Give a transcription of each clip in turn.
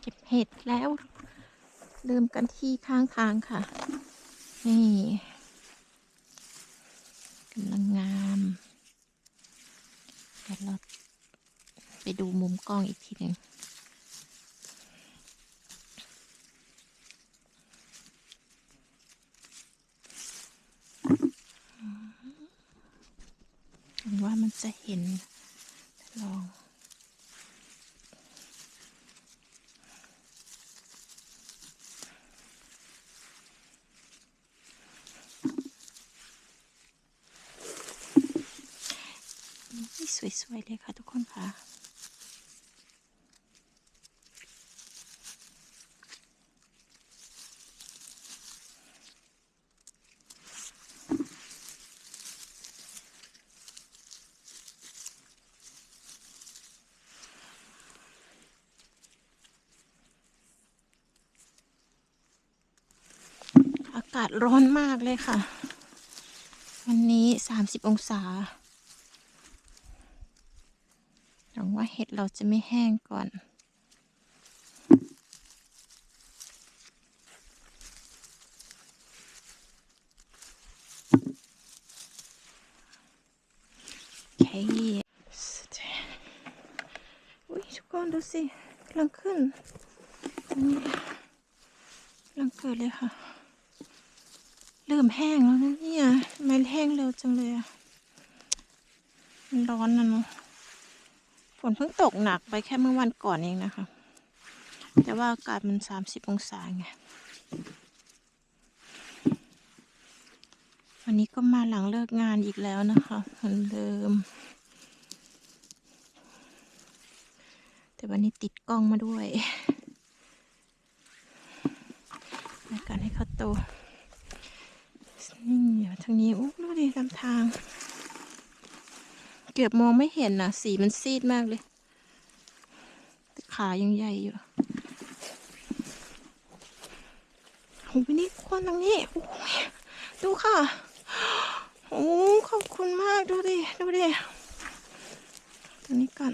เก็บเห็ดแล้วเริ่มกันที่ข้างทางค่ะ นี่กำลังงามเดี๋ยวเราไปดูมุมกล้องอีกทีหนึ่งหวังว่ามันจะเห็นลอง นี่ สวย ๆ เลยค่ะทุกคนค่ะอากาศร้อนมากเลยค่ะ วันนี้ 30 องศา หวั งว่าเห็ดเราจะไม่แห้งก่อนโอเคอุ้ยทุกคนดูสิกำลังขึ้นอันนี้กำลังเกิดเลยค่ะเริ่มแห้งแล้วนะเนี่ยทำไมแห้งเร็วจังเลยอะมันร้อนนะเนาะ นเพิ่งตกหนักไปแค่เมื่อวันก่อนเองนะคะ แต่ว่าอากาศมันสามสิบองศาไง วันนี้ก็มาหลังเลิกงานอีกแล้วนะคะเหมือนเดิม แต่วันนี้ติดกล้องมาด้วยในการให้เขาโตนี่ทางนี้โอ้ดูดิลำทาง เกือบมองไม่เห็นนะสีมันซีดมากเลยแต่ขายังใหญ่อยู่โอ้ยนี่คนตรงนี้โอ้ยดูค่ะโอ้ขอบคุณมากดูดิ ดูดิ ตัวนี้ก่อน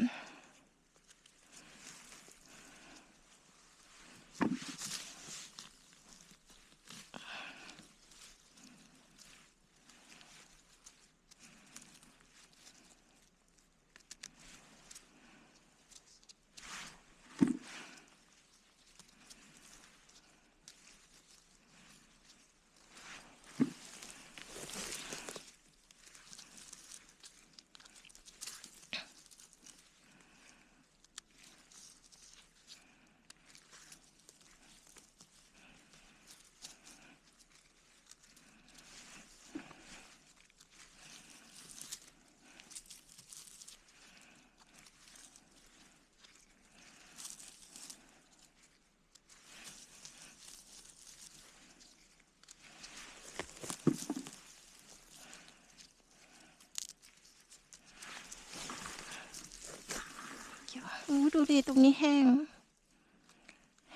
โอ้ดูดิตรงนี้แห้ง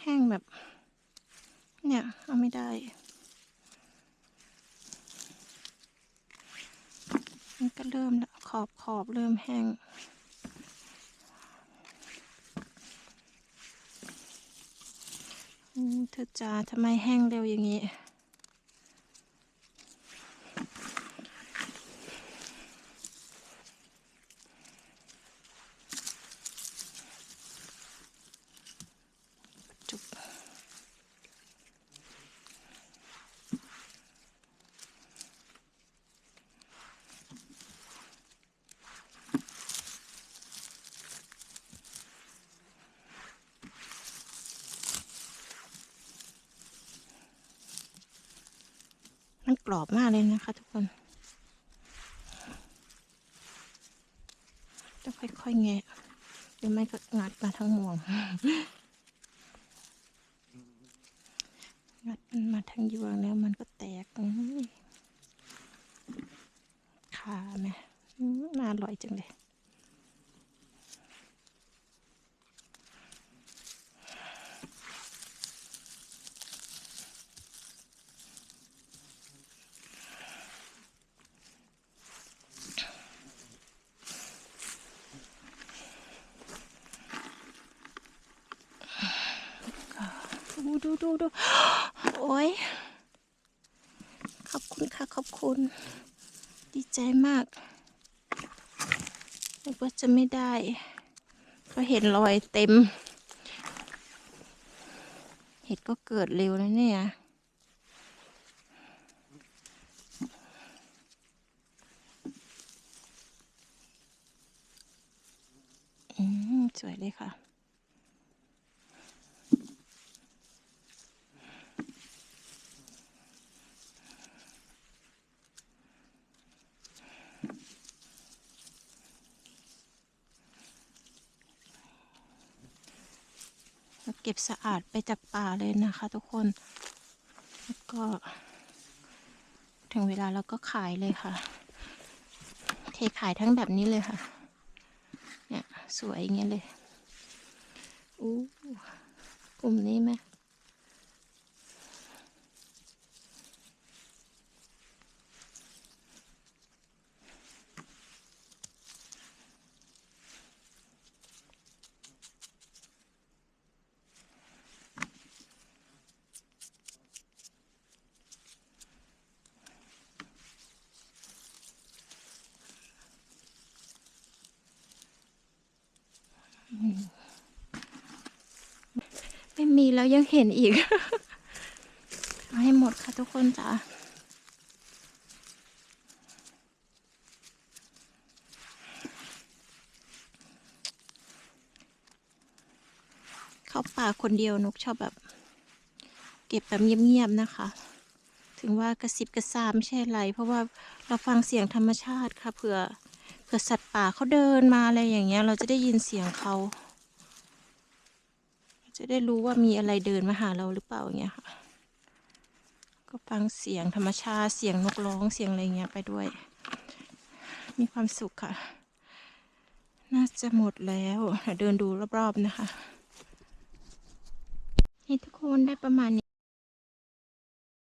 แห้งแบบ เนี่ย เอาไม่ได้มันก็เริ่มแล้วขอบขอบเริ่มแห้งอู้เธอจ๋าทำไมแห้งเร็วอย่างนี้ กรอบมากเลยนะคะ ทุกคน ต้องค่อยๆแงะหรือไม่ก็งัดมาทั้งห่วง งัดมันมาทางยวงแล้วมันก็แตกอื้อขาแม่อื้อน่าอร่อยจังเลย ดูดูดูโอ้ยขอบคุณค่ะ ขอบคุณ ดีใจมากนึกว่าจะไม่ได้ ก็เห็นรอยเต็ม เห็ดก็เกิดเร็วนะเนี่ยอืมสวยเลยค่ะ เราเก็บสะอาดไปจากป่าเลยนะคะ ทุกคน แล้วก็ ถึงเวลาเราก็ขายเลยค่ะ เทขายทั้งแบบนี้เลยค่ะ เนี่ย สวยอย่างเงี้ยเลยอู้กลุ่มนี้ไหม ไม่มีแล้วยังเห็นอีก เอาให้หมดค่ะทุกคนจ้าเข้าป่าคนเดียวนกชอบแบบ เก็บแบบเงียบๆนะคะ ถึงว่ากระซิบกระซามไม่ใช่ไร เพราะว่าเราฟังเสียงธรรมชาติค่ะเผื่อ เผื่อสัตว์ป่าเขาเดินมาอะไรอย่างเงี้ย เราจะได้ยินเสียงเขา จะได้รู้ว่ามีอะไรเดินมาหาเราหรือเปล่าอย่างเงี้ยค่ะ ก็ฟังเสียงธรรมชาติเสียงนกร้องเสียงอะไรเงี้ยไปด้วย มีความสุขค่ะ น่าจะหมดแล้วเดินดูรอบๆนะคะให้ทุกคนได้ประมาณนี้